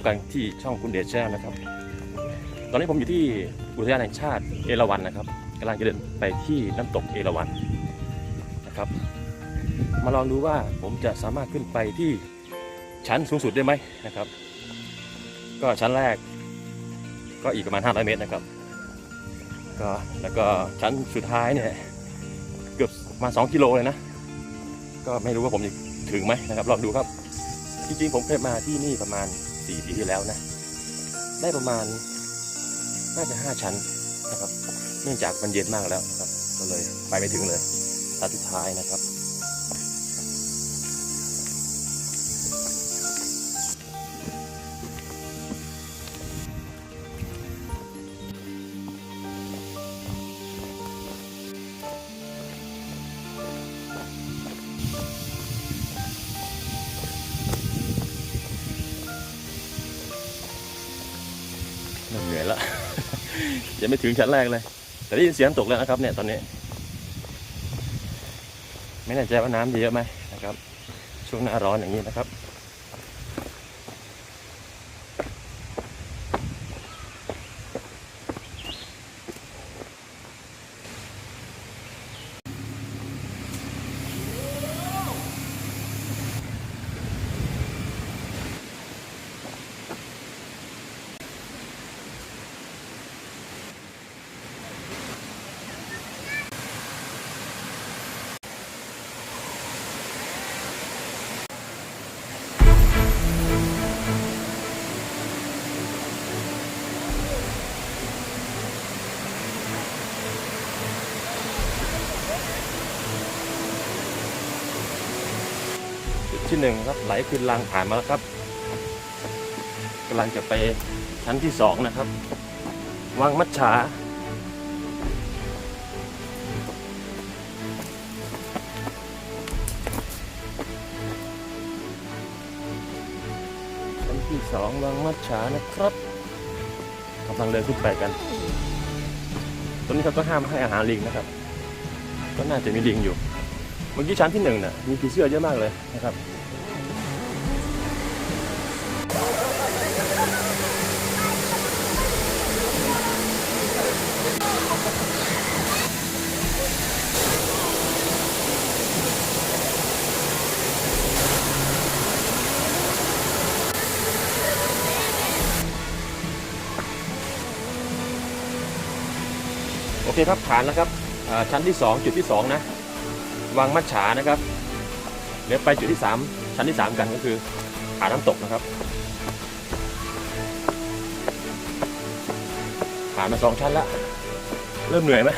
วัสดีครับกันที่ช่องคุณเดชแชร์นะครับ ตอนนี้ผมอยู่ที่อุทยานแห่งชาติเอราวัณนะครับกำลังจะเดินไปที่น้ำตกเอราวัณนะครับ มาลองดูว่าผมจะสามารถขึ้นไปที่ชั้นสูงสุดได้ไหมนะครับ ก็ชั้นแรกก็อีกประมาณ 500 เมตรนะครับก็แล้วก็ชั้นสุดท้ายเนี่ยเกือบมา 2 กิโลเลยนะ ก็ไม่รู้ว่าผมจะถึงไหมนะครับลองดูครับ จริงๆผมเคยมาที่นี่ประมาณ 4ปีที่แล้วนะ ได้ประมาณน่าจะ5ชั้นนะครับ เนื่องจากมันเย็นมากแล้วครับ ก็เลยไปไม่ถึงเลยชั้นสุดท้ายนะครับ เหนื่อยแล้วยังไม่ถึงชั้นแรกเลย แต่ได้ยินเสียงตกแล้วนะครับ เนี่ยตอนนี้ ไม่แน่ใจว่าน้ำจะเยอะไหมนะครับ ช่วงหน้าร้อนอย่างนี้นะครับ ที่หนึ่งครับไหลขึ้นรางผ่านมาแล้วครับกำลังจะไปชั้นที่สองนะครับ วังมัจฉาชั้นที่สองวังมัจฉานะครับกำลังเดินขึ้นไปกันตรงนี้เขาก็ห้ามให้อาหารลิงนะครับ ก็น่าจะมีลิงอยู่ เมื่อกี้ชั้นที่หนึ่งน่ะมีผีเสื้อเยอะมากเลยนะครับ โอเคครับผ่านแล้วครับชั้นที่ 2 จุดที่ 2 นะวังมัจฉานะครับเดี๋ยวไปจุดที่ 3 ชั้นที่ 3 กันก็คือผาน้ำตกนะครับผ่านมาสองชั้นแล้วเริ่มเหนื่อยไหม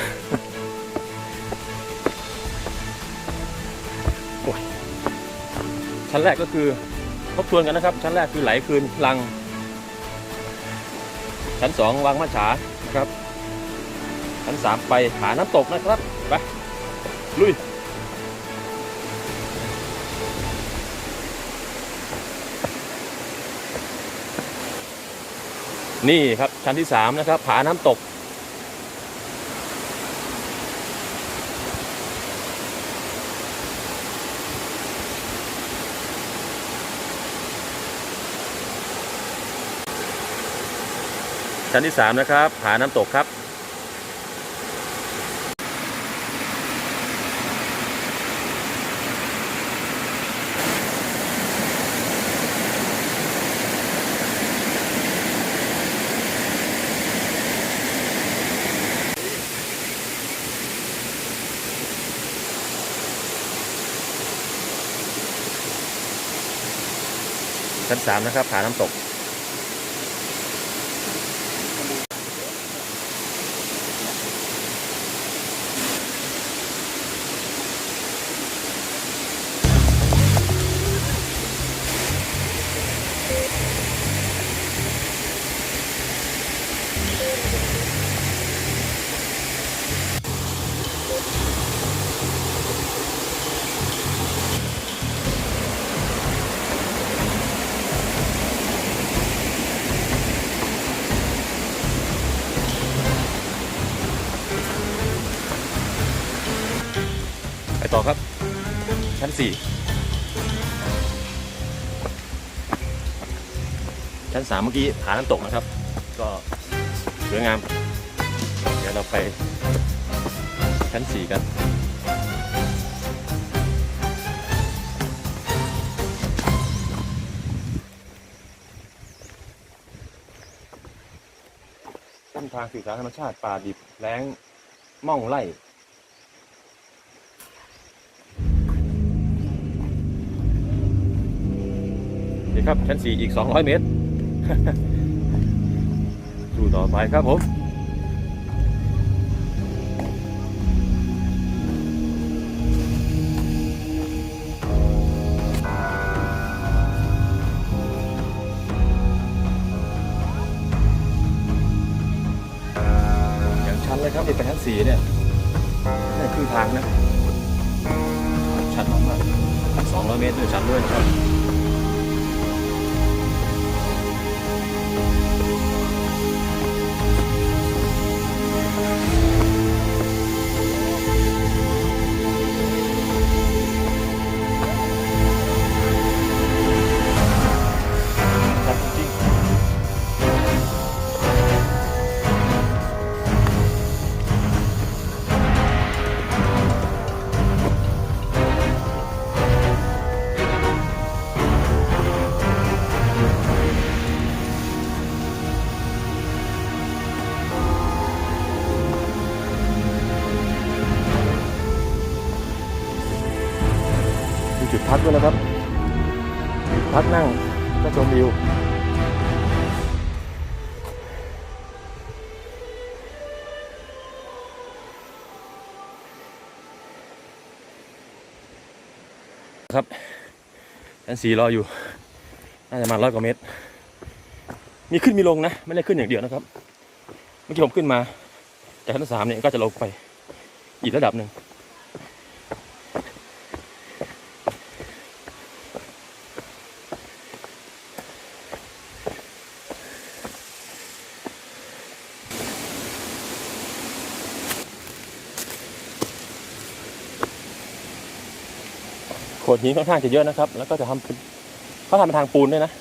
ชั้นแรกก็คือทบทวนกันนะครับ ชั้นแรกคือไหลคืนลัง ชั้นสองวังมัจฉานะครับ ชั้นสามไปผาน้ำตกนะครับ ไป ลุยนี่ครับ ชั้นที่สามนะครับ ผาน้ำตก ชั้นที่สามนะครับ ผาน้ำตกครับ ชั้นสามนะครับผาน้ำตก ต่อครับ ชั้นสี่ชั้นสามเมื่อกี้ผาน้ำตกนะครับ ก็สวยงาม เดี๋ยวเราไปชั้นสี่กันเส้นทางสื่อสารธรรมชาติป่าดิบแล้งม่องไล่ ครับ ชั้น4อีก200เมตรสู่ต่อไปครับผมอย่างชั้นเลยครับนี่เป็นชั้นสี่เนี่ย จุดพักด้วยนะครับ จุดพักนั่งก็ชมวิวครับชั้นสี่รออยู่ น่าจะมาร้อยกว่าเมตร มีขึ้นมีลงนะ ไม่ได้ขึ้นอย่างเดียวนะครับ เมื่อกี้ผมขึ้นมาจากชั้นสามเนี่ยก็จะลงไปอีกระดับหนึ่ง ดหินค่อนข้างจะเยอะนะครับ แล้วก็จะทำเป็นเขาทำเป็นทางปูนด้วยนะ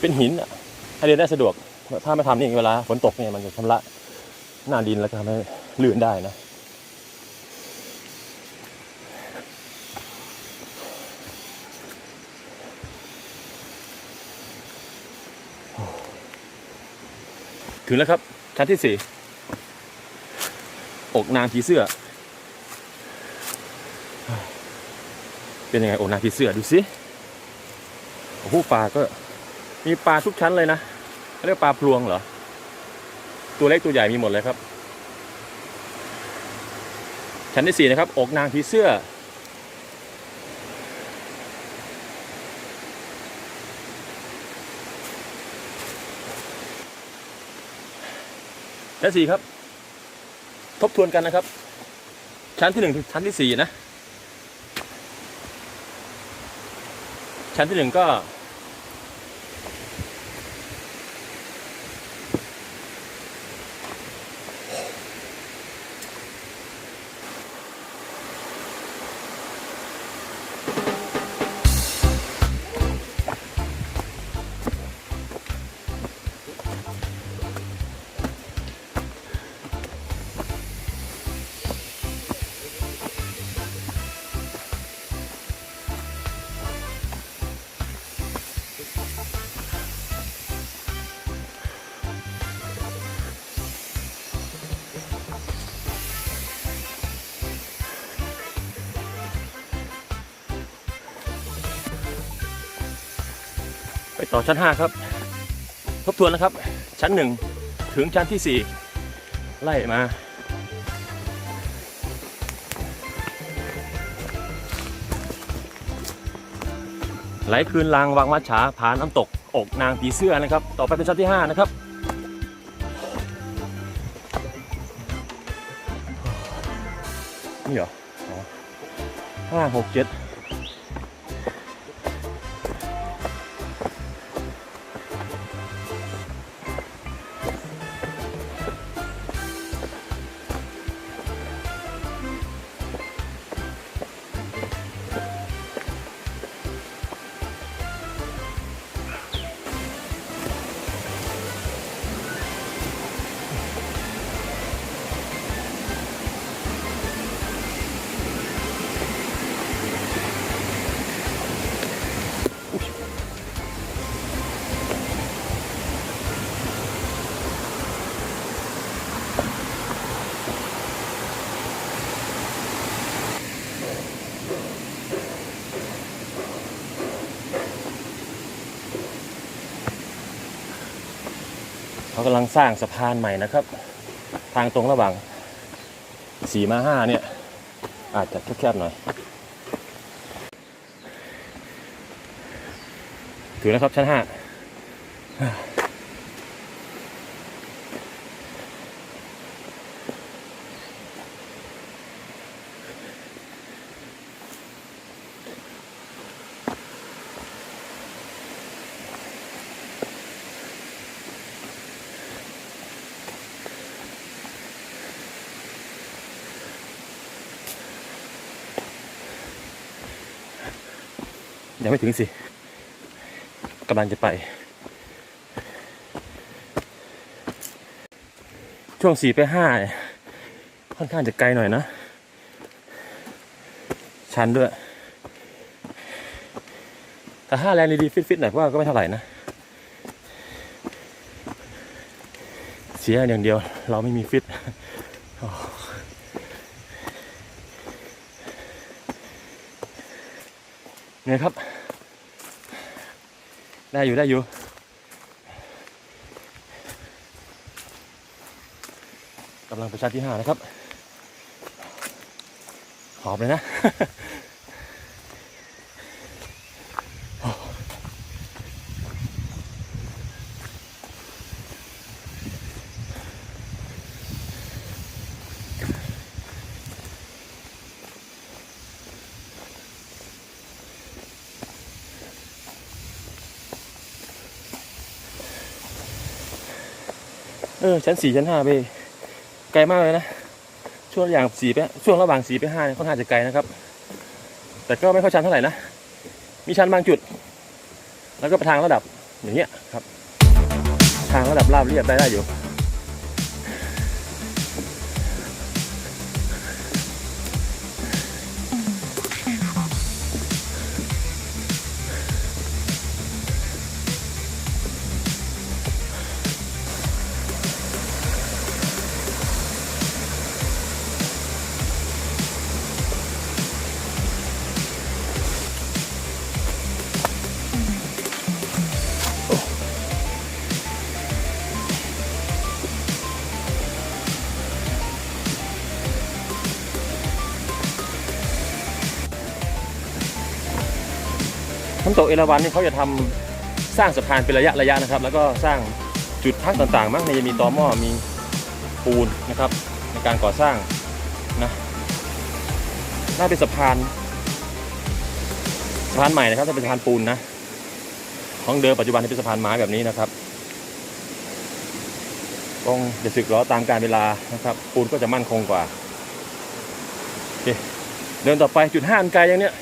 เป็นหินอะให้เดินได้สะดวก ถ้าไม่ทำนี่เวลาฝนตกเนี่ยมันจะชำระหน้าดินแล้วก็ทำให้ลื่นได้นะถึงแล้วครับชั้นที่สี่อกนางผีเสื้อ เป็นยังไงโอ้นาผีเสือดูสิโอ้โหปลาก็มีปลาทุกชั้นเลยนะเขาเรียกปลาพลวงเหรอ ตัวเล็กตัวใหญ่มีหมดเลยครับ ชั้นที่สี่นะครับ อกนางผีเสื้อ ชั้นสี่ครับ ทบทวนกันนะครับ ชั้นที่หนึ่งถึงชั้นที่สี่นะ ชั้นที่หนึ่ง ชั้น 5 ครับ ทบทวนนะครับ ชั้น 1 ถึงชั้นที่ 4 ไล่มา ไหลคืนลางวังมัดฉาผาน้ำตก อกนางผีเสื้อนะครับ ต่อไปเป็นชั้นที่ 5 นะครับนี่เหรอห้าหกเจ็ด กำลังสร้างสะพานใหม่นะครับ ทางตรงระหว่างสี่มาห้าเนี่ย อาจจะแคบๆหน่อย ถือแล้วครับชั้นห้า ไม่ถึงสิกำลังจะไป ช่วงสี่ไปห้าเนี่ยค่อนข้างจะไกลหน่อยนะ ชันด้วย แต่ห้าแรงดีๆฟิตๆหน่อยก็ก็ไม่เท่าไหร่นะ เสียอย่างเดียวเราไม่มีฟิตเนี่ยครับ อยู่ได้อยู่ กำลังประชาที่ห้านะครับ หอบเลยนะ เออชั้นสี่ชั้นห้าไปไกลมากเลยนะช่วงอย่างสี่ไปช่วงระหว่างสี่ไปห้าเนี่ยค่อนข้างจะไกลนะครับ แต่ก็ไม่ค่อยชันเท่าไหร่นะมีชันบางจุด แล้วก็ไปทางระดับอย่างเงี้ยครับ ทางระดับราบเรียบได้ได้อยู่ น้ำตกเอราวัณนี่เขาจะทำสร้างสะพานเป็นระยะระยะนะครับ แล้วก็สร้างจุดพักต่างๆมั้งในจะมีตอหม้อมีปูนนะครับ ในการก่อสร้างนะน่าเป็นสะพานสะพานใหม่นะครับถ้าเป็นสะพานปูนนะของเดิมปัจจุบันที่เป็นสะพานไม้แบบนี้นะครับต้องจะสึกล้อตามการเวลานะครับ ปูนก็จะมั่นคงกว่าเเดินต่อไปจุดห้าอันไกลอย่างเนี้ย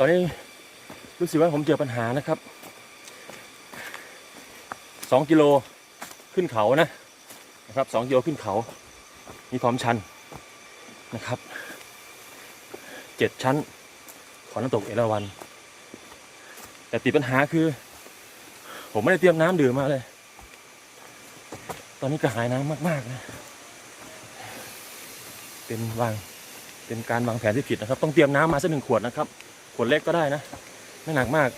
ตอนนี้รู้สึกว่าผมเจอปัญหานะครับสองกิโลขึ้นเขานะนะครับสองกิโลขึ้นเขา มีความชันนะครับเจ็ดชั้นของน้ำตกเอราวัณแต่ติดปัญหาคือ ผมไม่ได้เตรียมน้ำดื่มมาเลย ตอนนี้กระหายน้ำมากๆนะเป็นวางเป็นการวางแผนที่ผิดนะครับ ต้องเตรียมน้ำมาสักหนึ่งขวดนะครับ ขวดเล็กก็ได้นะ ไม่หนักมาก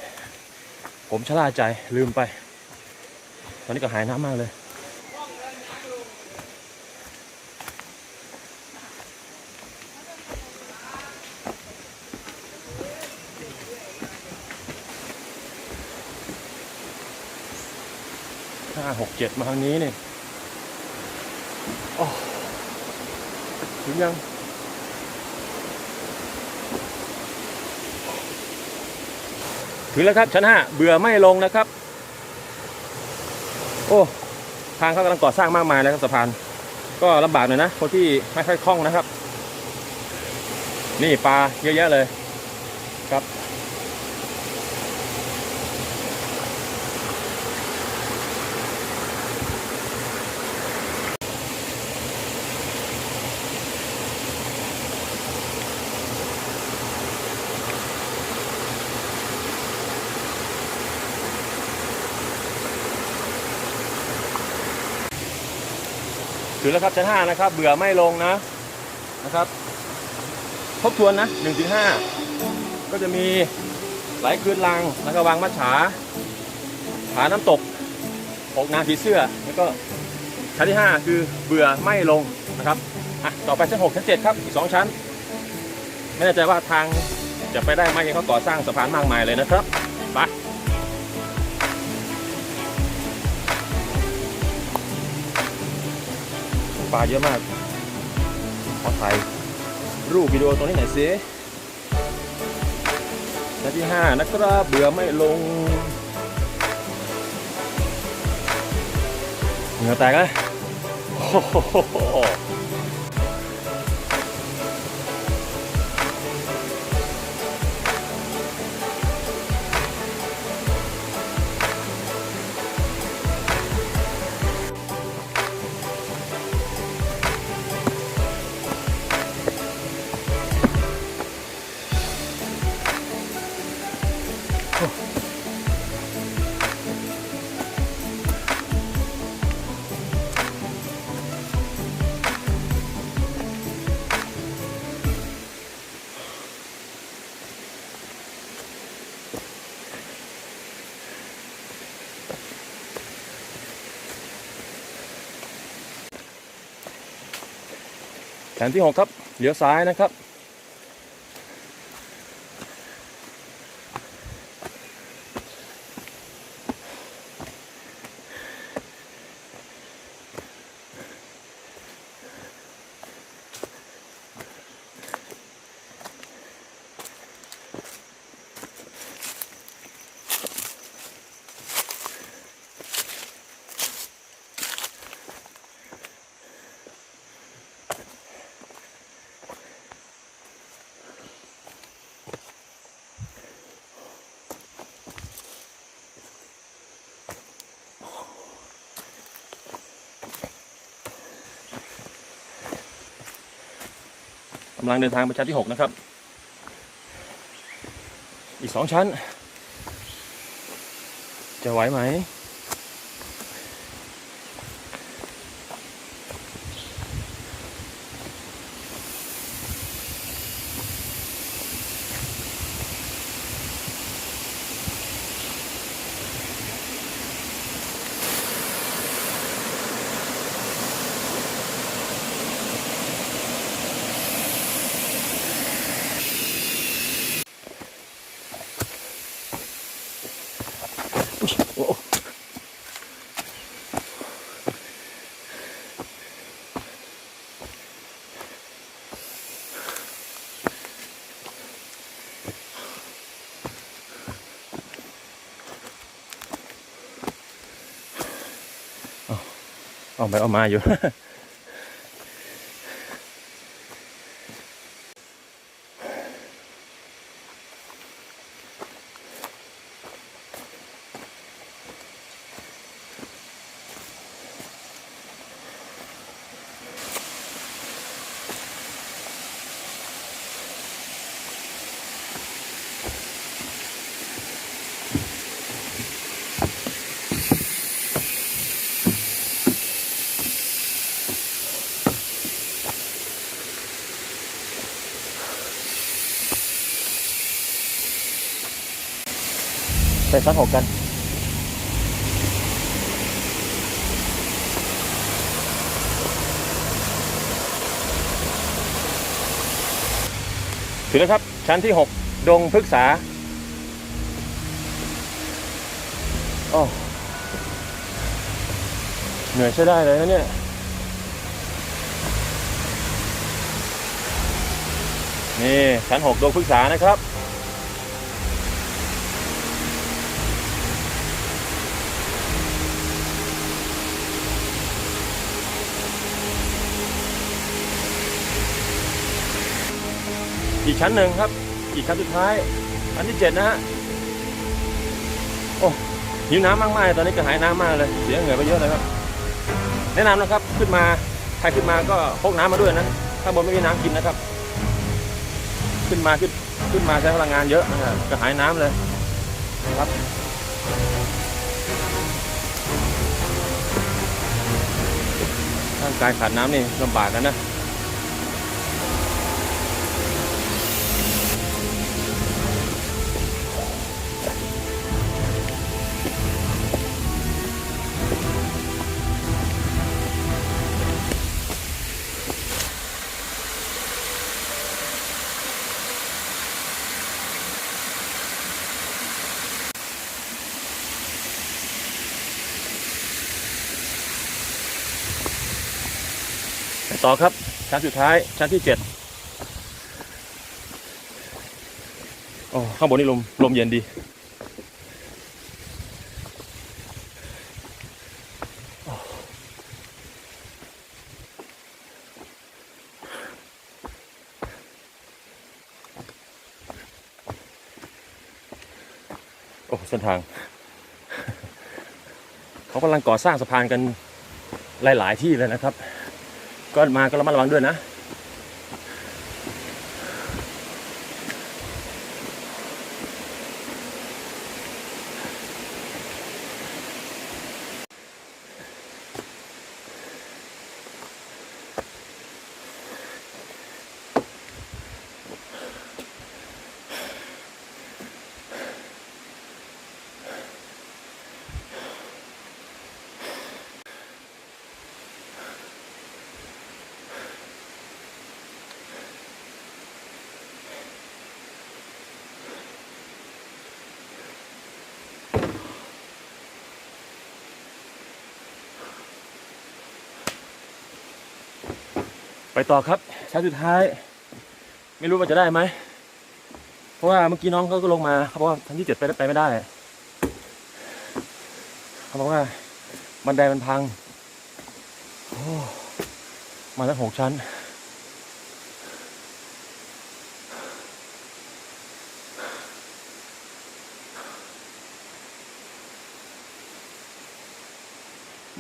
ผมชะล่าใจลืมไป ตอนนี้ก็หายน้ำมากเลยห้าหกเจ็ดมาทางนี้นี่โอ้ถึงยัง ถึงแล้วครับชั้นห้าเบื่อไม่ลงนะครับ โอ้ทางเขากำลังก่อสร้างมากมายนะครับสะพาน ก็ลำบากหน่อยนะคนที่ไม่ค่อยคล่องนะครับ นี่ปลาเยอะแยะเลยครับ ถึงแล้วครับชั้นห้านะครับ เบื่อไม่ลงนะนะครับ ทบทวนนะหนึ่งถึงห้าก็จะมีไหลคืนลังแล้วก็วางมัดฉาผาน้ำตกอกนางผีเสื้อแล้วก็ชั้นที่ 5 คือเบื่อไม่ลงนะครับอะต่อไปชั้น6ชั้น7ครับอีกสองชั้น ไม่แน่ใจว่าทางจะไปได้ไหมยังเขาก่อสร้างสะพานมากมายเลยนะครับ ลาเยอะมาก ขอถ่ายรูปวิดีโอตรงนี้หน่อยสิชั้นที่ 5 นะครับเบื่อไม่ลง เหงื่อแตกเลย แผนที่ 6 ครับ เลี้ยวซ้ายนะครับำลังเดินทางไปชั้นที่6นะครับ อีกสองชั้น จะไหวไหม ไปเอามาอยู่ ไปชั้นหกกัน ถึงแล้วครับ ชั้นที่ 6 ดงพฤกษาอ้อเหนื่อยใช้ได้เลยนะเนี่ยนี่ชั้น6ดงพฤกษานะครับ อีกชั้นหนึ่งครับ อีกชั้นสุดท้าย อันที่เจ็ดนะฮะ โอ้หิวน้ำมากๆตอนนี้กระหายน้ำมากเลย เสียเหงื่อไปเยอะเลยครับ แนะนำนะครับ ขึ้นมา ใครขึ้นมาก็พกน้ำมาด้วยนะข้าบนไม่มีน้ำกินนะครับ ขึ้นมาขึ้น ขึ้นมาใช้พลังงานเยอะนะครับกระหายน้ำเลยครับร่างกายขาดน้ำนี่ลำบากกันนะ ต่อครับ ชั้นสุดท้าย ชั้นที่เจ็ดโอ้ข้างบนนี่ลม ลมเย็นดีโอ้เส้นทาง เขากำลังก่อสร้างสะพานกันหลาย ๆ ที่เลยนะครับ ก็มาก็ระมัดระวังด้วยนะ ไปต่อครับชั้นสุดท้าย ไม่รู้ว่าจะได้ไหม เพราะว่าเมื่อกี้น้องเขาก็ลงมาเขาบอกว่าชั้นที่เจ็ดไปไปไม่ได้เขาบอกว่าบันไดมันพังมาตั้งหกชั้น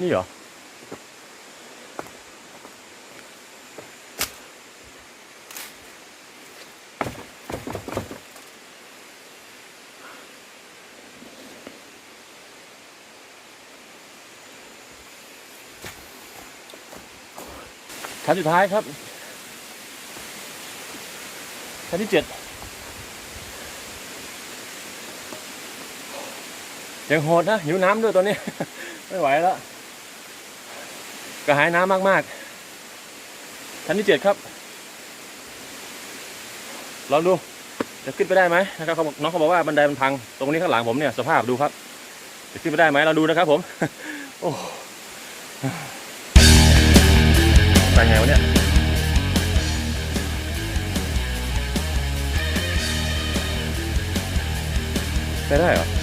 นี่เหรอ ชั้นสุดท้ายครับ ชั้นที่เจ็ดยังโหดนะหิวน้ำด้วยตอนนี้ ไม่ไหวแล้วกระหายน้ำมากๆชั้นที่เจ็ดครับลองดูจะขึ้นไปได้ไหมนะครับน้องเขาบอกว่าบันไดมันพัง ตรงนี้ข้างหลังผมเนี่ยสภาพดูครับ จะขึ้นไปได้ไหมเราดูนะครับผม ไปได้เหรอ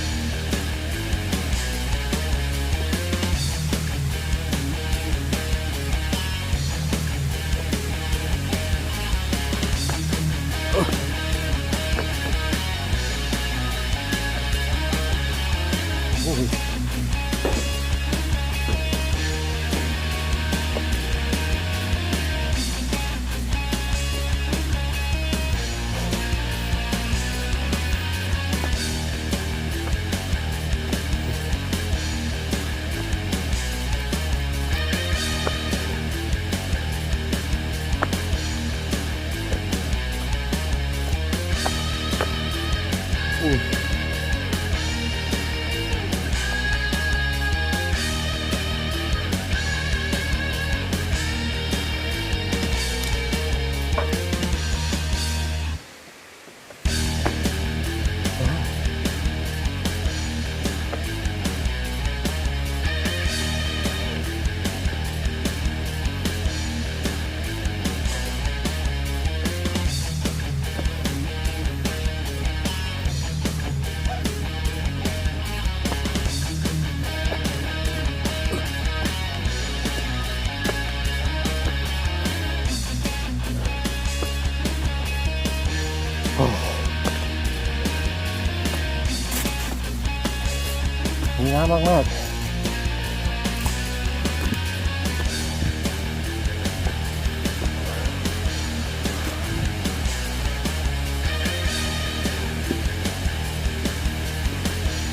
มีน้ำมากมากๆ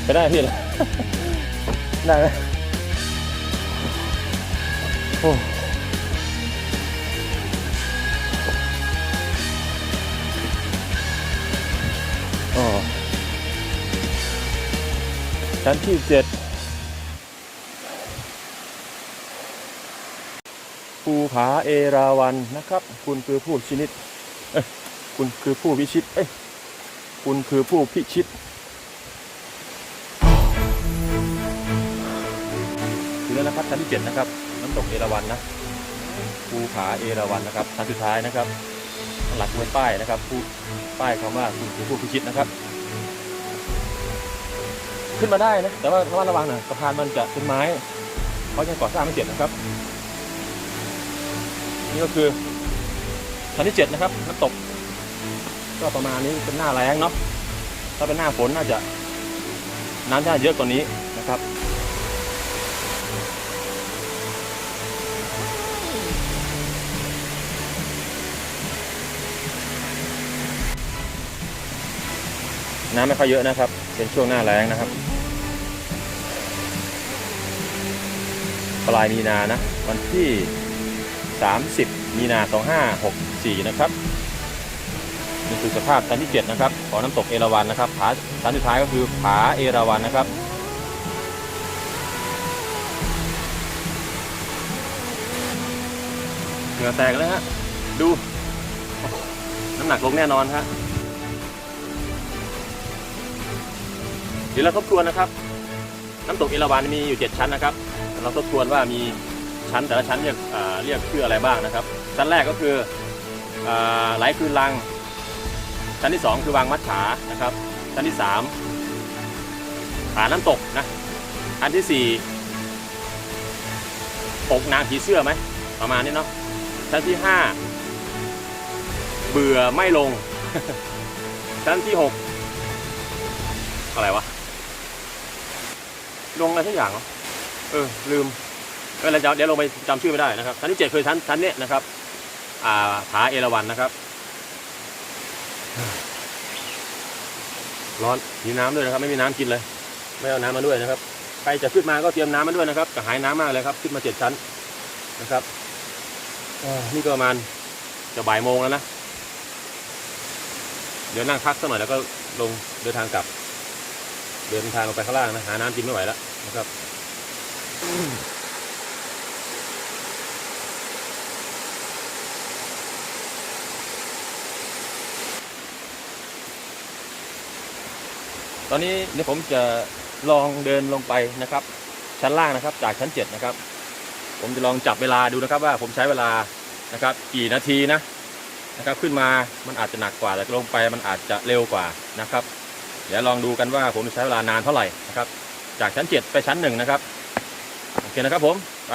ไปได้พี่เหรอได้ไหมโอ้อ๋อชั้นที่เจ็ด ผาเอราวันนะครับ คุณคือผู้ชินิตเอ้ยคุณคือผู้วิชิตเอ้ยคุณคือผู้พิชิตถึงแล้วนะครับชั้นที่เจ็ดนะครับน้ำตกเอราวันนะภูผาเอราวัณนะครับชั้นสุดท้ายนะครับ หลักเป็นป้ายนะครับผู้ป้ายคำว่าคุณคือผู้พิชิตนะครับ ขึ้นมาได้นะแต่ว่าระมัดระวังหน่อยสะพานมันจะเป็นไม้เพราะยังก่อสร้างไม่เสร็จนะครับ นี่ก็คือชั้นที่เจ็ดนะครับน้ำตก ก็ประมาณนี้เป็นหน้าแรงเนาะถ้าเป็นหน้าฝนน่าจะน้ำน่าเยอะกว่านี้นะครับน้ำไม่ค่อยเยอะนะครับ เป็นช่วงหน้าแล้งนะครับ ปลายมีนานะ วันที่ 30 มีนา 2564 นะครับนี่คือสภาพชั้นที่ 7 นะครับ ของน้ำตกเอราวัณนะครับผาชั้นสุดท้ายก็คือผาเอราวัณนะครับเหงื่อแตกเลยฮะ ดู น้ำหนักลงแน่นอนฮะ เดี๋ยวเราทบทวนนะครับ น้ำตกเอราวัณมีอยู่ 7 ชั้นนะครับ เราทบทวนว่ามี ชั้นแต่ละชั้นเรียกเรียกชื่ออะไรบ้างนะครับ ชั้นแรกก็คือไหลคืนลัง ชั้นที่ 2 คือวางมัดขานะครับ ชั้นที่3ผาน้ำตกนะอันที่4ปกนางผีเสื้อไหมประมาณนี้เนาะชั้นที่ 5 เบื่อไม่ลง ชั้นที่ 6 อะไรวะลงอะไรทุกอย่างเหรอเออลืม เออเดี๋ยวเดี๋ยวลงไปจำชื่อไม่ได้นะครับชั้นที่เจ็ดคือชั้นชั้นเนี้ยนะครับ อ่าผาเอราวัณนะครับ ร้อนมีน้ำด้วยนะครับ ไม่มีน้ำกินเลย ไม่เอาน้ำมาด้วยนะครับใครจะขึ้นมาก็เตรียมน้ำมาด้วยนะครับกระหายน้ำมากเลยครับ ขึ้นมาเจ็ดชั้นนะครับอนี่ก็ประมาณจะบ่ายโมงแล้วนะ เดี๋ยวนั่งพักสักหน่อยแล้วก็ลงเดินทางกลับ เดินทางลงไปข้างล่างนะ หาน้ำกินไม่ไหวแล้วนะครับ อนนี้เดี๋ยวผมจะลองเดินลงไปนะครับ ชั้นล่างนะครับจากชั้น 7 นะครับ ผมจะลองจับเวลาดูนะครับ ว่าผมใช้เวลานะครับกี่นาทีนะนะครับ ขึ้นมามันอาจจะหนักกว่าแต่ลงไปมันอาจจะเร็วกว่านะครับ เดี๋ยวลองดูกันว่าผมใช้เวลานานเท่าไหร่นะครับ จากชั้น 7 ไปชั้น1นะครับโอเคนะครับผมไป